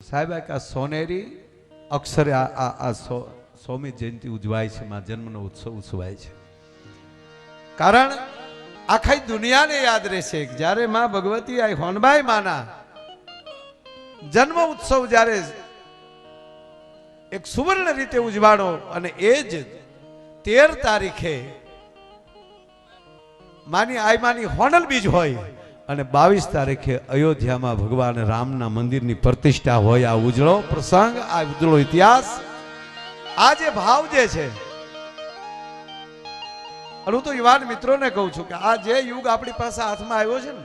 સાહેબ આ સોનેરી અક્ષરે આ આ આ જયંતિ ઉજવાય છે, માં જન્મનો ઉત્સવ ઉજવાય છે. કારણ આખી દુનિયાને યાદ રહેશે જ્યારે માં ભગવતી આ હોનબાઈ માના જન્મ ઉત્સવ જ્યારે એક સુવર્ણ રીતે ઉજવાડો અને એ જ તેર તારીખે માની આઈ માની હોનલ બીજ હોય. અને બાવીસ તારીખે અયોધ્યામાં ભગવાન રામના મંદિરની પ્રતિષ્ઠા હોય આ ઉજળો પ્રસંગ, આ ઉજળો ઇતિહાસ. આ જે ભાવ જે છે, અને હું તો યુવાન મિત્રોને કહું છું કે આ જે યુગ આપણી પાસે હાથમાં આવ્યો છે ને,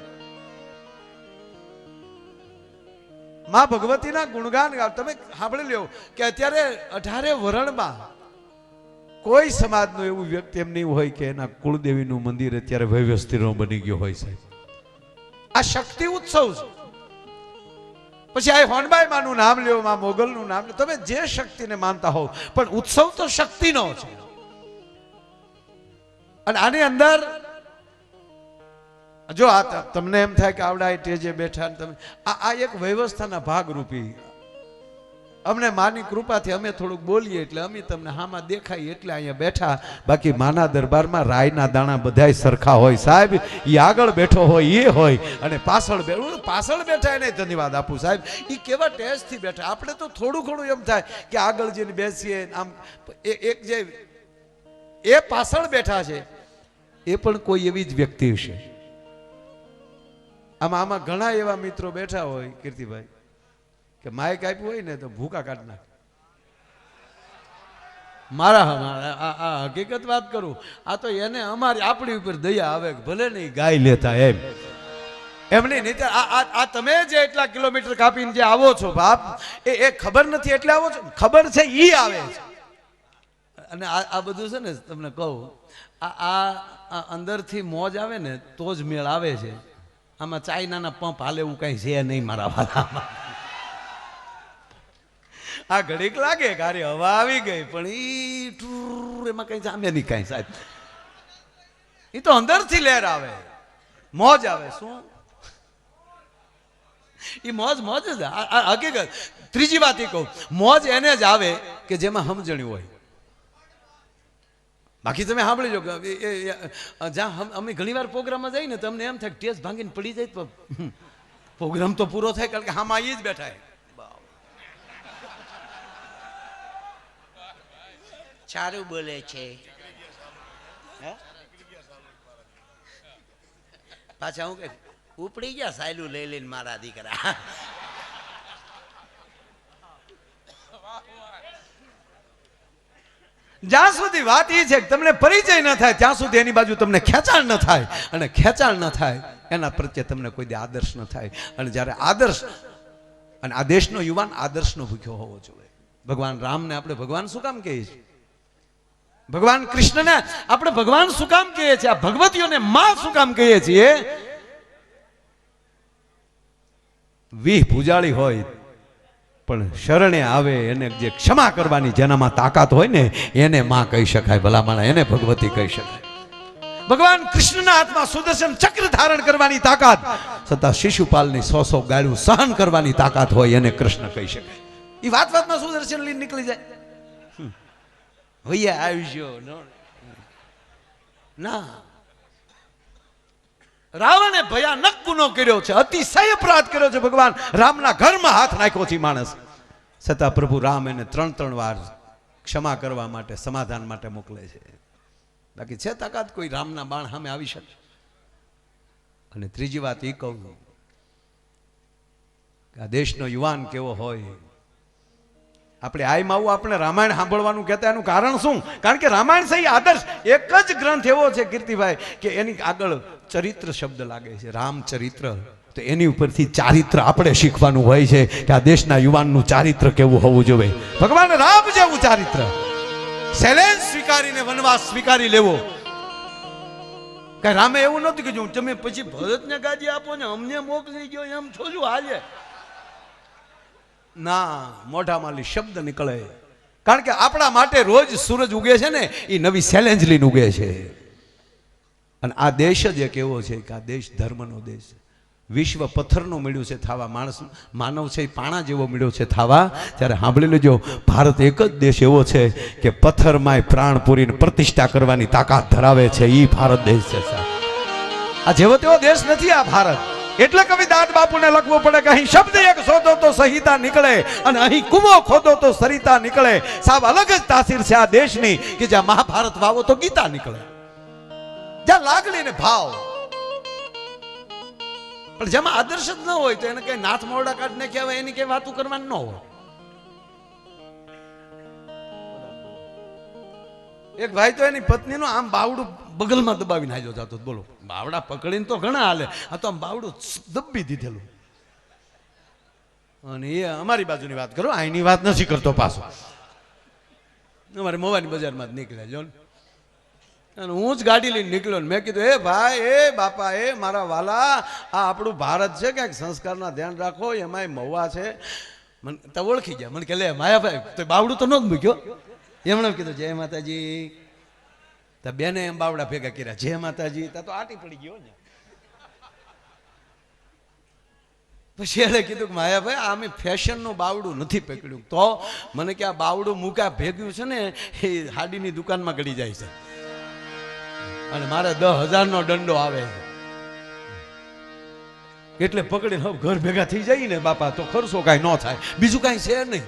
માં ભગવતીના ગુણગાન ગાવ. તમે સાંભળી લ્યો કે અત્યારે અઢારે વરણમાં કોઈ સમાજનું એવું વ્યક્તિ એમ નહીં હોય કે એના કુળદેવીનું મંદિર અત્યારે વ્યવસ્થિત બની ગયું હોય સાહેબ. આ શક્તિ ઉત્સવ છે. પછી આ હોનબાઈ માનું નામ લ્યો માં મોગલનું નામ લ્યો. તમે જે શક્તિને માનતા હોવ, પણ ઉત્સવ તો શક્તિનો છે. અને આની અંદર, જો આ તમને એમ થાય કે આવડા ટેજે બેઠા તમે, આ આ એક વ્યવસ્થાના ભાગરૂપી અમને માની કૃપાથી અમે થોડુંક બોલીએ એટલે અમે તમને હામાં દેખાય એટલે અહીંયા બેઠા. બાકી માના દરબારમાં રાયના દાણા બધાય સરખા હોય સાહેબ. એ આગળ બેઠો હોય એ હોય. અને પાછળ બે પાછળ બેઠા એને ધન્યવાદ આપું સાહેબ. એ કેવા ટેસ્ટથી બેઠા. આપણે તો થોડું ઘણું એમ થાય કે આગળ જઈને બેસીએ, આમ એક જે એ પાછળ બેઠા છે, એ પણ કોઈ એવી જ વ્યક્તિ હશે આમાં આમાં ઘણા એવા મિત્રો બેઠા હોય, કીર્તિભાઈ. કે માઇક આપ્યું હોય ને તો ભૂકા કાઢ નાખે. મારા આ હકીકત વાત કરું. આ તો એને અમારી આપણી ઉપર દયા આવે ભલે નહીં ગાય લેતા એમ. એમ નહીં નહીં આ તમે જે એટલા કિલોમીટર કાપીને જે આવો છો બાપ, એ એ ખબર નથી એટલે આવો છો ખબર છે, ઈ આવે છે. અને આ આ બધું છે ને તમને કહું આ આ અંદરથી મોજ આવે ને તો જ મેળ આવે છે. આમાં ચાઇનાના પંપ હાલે એવું કાંઈ છે નહીં મારા વાલામાં. આ ઘડીક લાગે અરે હવા આવી ગઈ, પણ ઈ ટૂર એમાં કઈ જામે નહીં કાંઈ સાહેબ. એ તો અંદરથી લહેર આવે. મોજ આવે, શું? એ મોજ મોજ જ હકીકત. ત્રીજી વાત એ કહું, મોજ એને જ આવે કે જેમાં સમજણી હોય. બાકી તમે સાંભળી લો એ- એ- એ- જ્યાં અમે ઘણી વાર પ્રોગ્રામમાં જઈએ ને તમને એમ થાય ટેસ્ટ ભાંગીને પડી જાય તો પ્રોગ્રામ તો પૂરો થાય કારણ કે હામાં એ જ બેઠા છે. સારું બોલે છે. પાછા હું કે, ઉપડી ગયા સાયલું લઈ લઈને મારા દીકરા. જ્યાં સુધી વાત એ છે કે તમને પરિચય ન થાય, ત્યાં સુધી એની બાજુ તમને ખેંચાણ ન થાય. અને ખેંચાણ ન થાય, એના પ્રત્યે તમને કોઈ આદર્શ ન થાય. અને જ્યારે આદર્શ, અને આ દેશનો યુવાન આદર્શનો ભૂખ્યો હોવો જોઈએ. ભગવાન રામને આપણે ભગવાન શું કામ કહીએ છીએ? ભગવાન કૃષ્ણને આપણે ભગવાન શું કામ કહીએ છીએ? આ ભગવતીઓને માં શું કામ કહીએ છીએ? વીહ ભુજાળી હોય, પણ શરણે આવે એને જે ક્ષમા કરવાની જેનામાં તાકાત હોય ને, એને માં કહી શકાય, ભલામણ એને ભગવતી કહી શકાય. ભગવાન કૃષ્ણના હાથમાં સુદર્શન ચક્ર ધારણ કરવાની તાકાત, છતાં શિશુપાલની સો સો ગાળું સહન કરવાની તાકાત હોય એને કૃષ્ણ કહી શકાય. એ વાત વાતમાં સુદર્શન લઈને નીકળી જાય. ભૈયા આવજો, નો- રાવણે ભયાનક ગુનો કર્યો છે, અતિશય અપરાધ કર્યો છે ભગવાન. રામના ઘરમાં હાથ નાખ્યો છે માણસ. છતાં પ્રભુ રામ એને ત્રણ ત્રણ વાર ક્ષમા કરવા માટે, સમાધાન માટે મોકલે છે. બાકી છે તાકાત કોઈ રામના બાણ સામે આવી શકે. અને ત્રીજી વાત એ કહું આ દેશનો યુવાન કેવો હોય આપણે આઈ આવું આપણે રામાયણ સાંભળવાનું કહેતા એનું કારણ શું? કારણ કે રામાયણ સહી આદર્શ. એક જ ગ્રંથ એવો છે, કીર્તિભાઈ, કે એની આગળ ચરિત્ર શબ્દ લાગે છે. રામચરિત્ર. તો એની ઉપરથી ચારિત્ર આપણે શીખવાનું હોય છે કે આ દેશના યુવાનનું ચારિત્ર કેવું હોવું જોઈએ. ભગવાન રામ જેવું ચારિત્ર. સેલેન્સ સ્વીકારીને વનવાસ સ્વીકારી લેવો. કઈ રામે એવું નહોતું કીધું, તમે પછી ભરતને ગાદી આપો ને અમને મોકલી ગયો એમ છોજું હાલે. ના મોઢામાંથી શબ્દ નીકળે. કારણ કે આપણા માટે રોજ સૂરજ ઉગે છે ને એ નવી ચેલેન્જ લઈને ઉગે છે. અને આ દેશ જ એક એવો છે કે આ દેશ ધર્મનો દેશ વિશ્વ પથ્થરનું મળ્યું છે થાવા, માણસ, માનવ છે એ પાણા જેવો મળ્યો છે થાવા. ત્યારે સાંભળી લેજો, ભારત એક જ દેશ એવો છે કે પથ્થરમાંય પ્રાણ પૂરીને પ્રતિષ્ઠા કરવાની તાકાત ધરાવે છે. એ ભારત દેશ છે આ જેવો તેવો દેશ નથી આ ભારત. એટલે કવિ દાદ બાપુને લખવું પડે કે અહીં શબ્દ એક શોધો તો સહિતા નીકળે અને અહીં કુમો ખોદો તો સરિતા નીકળે. સાહેબ અલગ જ તાસીર છે આ દેશની કે જ્યાં મહાભારત વાવો તો ગીતા નીકળે. જ્યાં લાગણી ને ભાવ. પણ જેમાં આદર્શ જ ન હોય તો એને કઈ નાથ મોરડા કાઢને કહેવાય, એની કઈ વાતું કરવાની ન હોય. એક ભાઈ તો એની પત્નીનું આમ બાવડું બગલમાં દબાવીને હાજો જતો. બોલો, બાવડા પકડીને તો ઘણા હાલે. આ તો આમ બાવડું દબી દીધેલું. અને એ અમારી બાજુની વાત કરો અહીંની વાત નથી કરતો પાછો. અમારે મોવાની બજારમાં જ નીકળ્યા, જો અને હું જ ગાડી લઈને નીકળ્યો ને મેં કીધું, એ ભાઈ, એ બાપા, એ મારા વાલા, આ આપણું ભારત છે, ક્યાંક સંસ્કારના ધ્યાન રાખો, એમાંય મહુવા છે. મને તો ઓળખી ગયા. મને કે, લે, માયાભાઈ તો બાવડું તો ન જ મૂક્યો. એમણે કીધું, જય માતાજી. તો બેને એમ બાવડા ભેગા કર્યા, જય માતાજી. તા આટી પડી ગયો ને. પછી એને કીધું કે, માયાભાઈ અમે ફેશનનું બાવડું નથી પકડ્યું. તો મને કે, આ બાવડું મૂકા ભેગ્યું છે ને, એ હાડીની દુકાનમાં ગળી જાય છે. અને મારે દસ હજારનો દંડો આવે છે. એટલે પકડીને ઘર ભેગા થઈ જાય ને બાપા, તો ખર્ચો કાંઈ ન થાય. બીજું કાંઈ છે નહીં.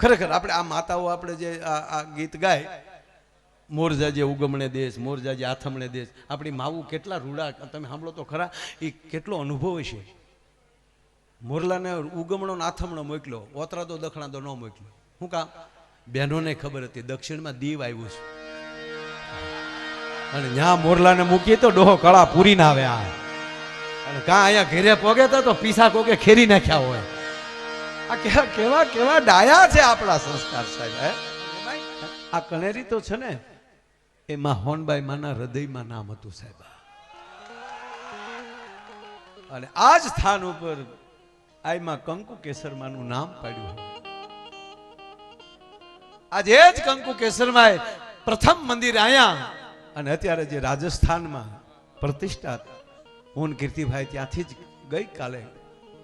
ખરેખર આપણે આ માતાઓ આપણે જે આ ગીત ગાય મોરજા જે ઉગમણે દેશ મોરજા જે આથમણે દેશ, આપણી માવું કેટલા રૂડા, તમે સાંભળો તો ખરા એ કેટલો અનુભવ છે મોરલાને ઉગમણો ને આથમણો મોકલ્યો ઓતરા તો દખણા તો ન મોકલ્યો. શું કામ? બહેનોને ખબર હતી, દક્ષિણમાં દીવ આવ્યું છે. અને ત્યાં મોરલાને મૂકીએ તો ડોહો કળા પૂરી ના આવે આ. અને કાં અહીંયા ઘેરે પોગે તો પીસા કોકે ખેરી નાખ્યા હોય. કેવા કેવા ડાયા છે આપણા સંસ્કાર સાહેબ આ કણેરી તો છે ને, એમાં હોનબાઈ માના હૃદયમાં નામ હતું સાહેબ. અને આ જ સ્થાન ઉપર આઈમાં કંકુ કેસરમાનું નામ પાડ્યું આજે જ કંકુ કેસરમાએ પ્રથમ મંદિર આયા અને અત્યારે જે રાજસ્થાનમાં પ્રતિષ્ઠા હું કીર્તિભાઈ ત્યાંથી જ ગઈ કાલે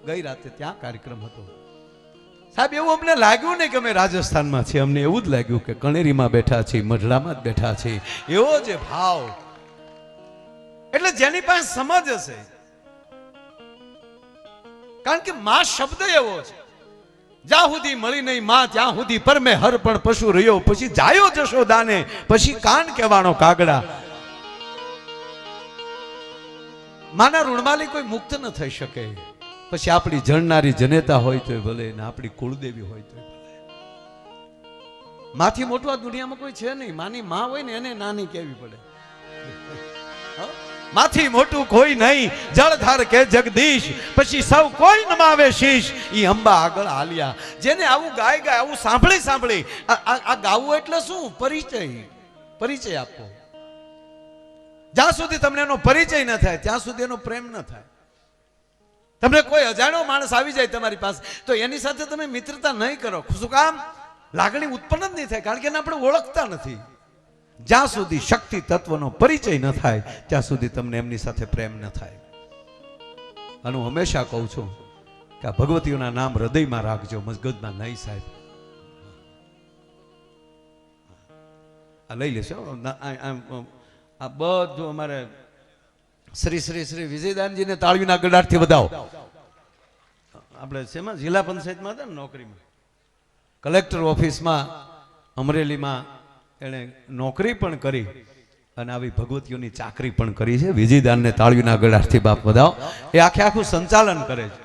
ગઈ રાતે ત્યાં કાર્યક્રમ હતો. સાહેબ, એવું અમને લાગ્યું નહીં કે અમે રાજસ્થાનમાં છીએ. અમને એવું જ લાગ્યું કે કણેરીમાં બેઠા છીએ મઢડામાં જ બેઠા છીએ. એવો જે ભાવ. એટલે જેની પાસે સમજ હશે. કારણ કે માં શબ્દ એવો છે. જ્યાં સુધી મળી નહીં માં, ત્યાં સુધી પરમે હર પણ પશુ રહ્યો. પછી જાયો જશો દાને પછી કાન કહેવાનો કાગડા. માના ઋણમાલી કોઈ મુક્ત ન થઈ શકે. પછી આપણી જણનારી જનેતા હોય તોય ભલે ને આપણી કુળદેવી હોય તોય ભલે. માથી મોટું આ દુનિયામાં કોઈ છે નહીં. માની માં હોય ને એને નાની કેવી પડે. માથી મોટું કોઈ નહીં. જળધાર કે જગદીશ. પછી સૌ કોઈ નમાવે શીશ. ઈ અંબા આગળ હાલ્યા. જેને આવું ગાય ગાય, આવું સાંભળી સાંભળી, આ ગાવું એટલે શું? પરિચય. પરિચય આપવો જ્યાં સુધી તમને એનો પરિચય ન થાય, ત્યાં સુધી એનો પ્રેમ ન થાય. તમને કોઈ અજાણ્યો માણસ આવી જાય તમારી પાસે, તો એની સાથે તમે મિત્રતા નહીં કરો. શું કામ? લાગણી ઉત્પન્ન જ નહીં થાય, કારણ કે એને આપણે ઓળખતા નથી. જ્યાં સુધી શક્તિ તત્વનો પરિચય ન થાય, ત્યાં સુધી તમને એમની સાથે પ્રેમ ન થાય. અને હું હંમેશા કહું છું કે આ ભગવતીઓના નામ હૃદયમાં રાખજો મગજમાં નહીં સાહેબ. આ લઈ લેશો? આ બધું અમારે શ્રી શ્રી શ્રી વિજયદાનજીને તાળવીના ગડારથી વધાવો. આપણે શેમાં? જિલ્લા પંચાયતમાં હતા ને નોકરીમાં? કલેક્ટર ઓફિસમાં અમરેલીમાં એણે નોકરી પણ કરી અને આવી ભગવતીઓની ચાકરી પણ કરી છે. વિજયદાનને તાળવીના ગડારથી બાપ બધાઓ એ આખે આખું સંચાલન કરે છે.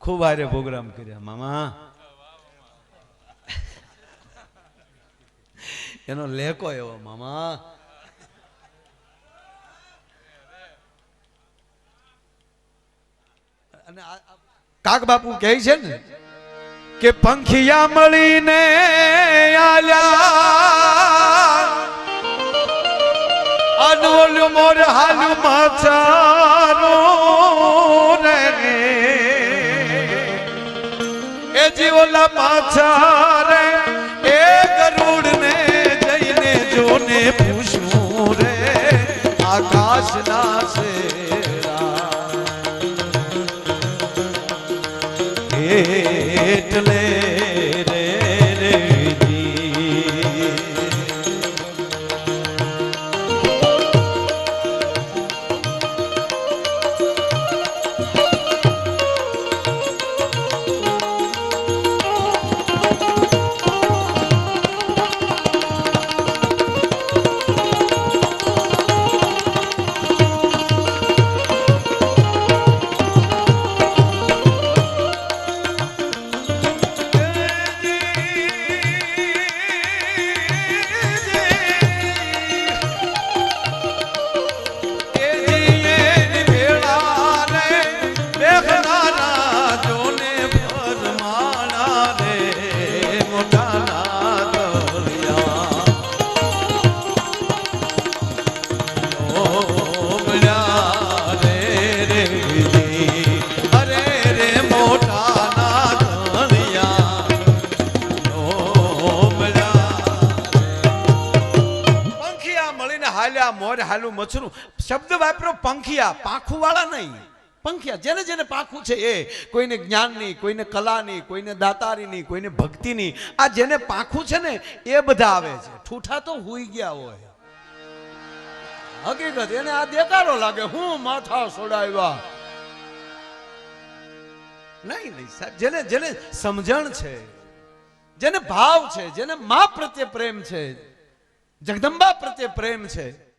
ખૂબ આરે પ્રોગ્રામ કર્યા. મામા એનો લેકો એવો, મામા. કાક બાપુ કહે છે ને કે પંખિયા મળીને આલ્યા. મોર હાલુ માચારો રે. એ જીવલા પાછા હાલું મચરું શબ્દ વાપરો, પંખિયા. પાંખું વાળા નહીં. પંખિયા. જેને જેને પાખું છે એ, કોઈને જ્ઞાનની, કોઈને કલાની, કોઈને દાતારીની, કોઈને ભક્તિની, આ જેને પાખું છે ને, એ બધા આવે છે. ઠૂઠા તો હુઈ ગયા હોય. હકીકત, એને આ દેકારો લાગે, હું માથા સોડાવ્યા. નહીં નહીં, સાહેબ, જેને જેને સમજણ છે, જેને ભાવ છે, જેને મા પ્રત્યે પ્રેમ છે, જગદંબા પ્રત્યે પ્રેમ છે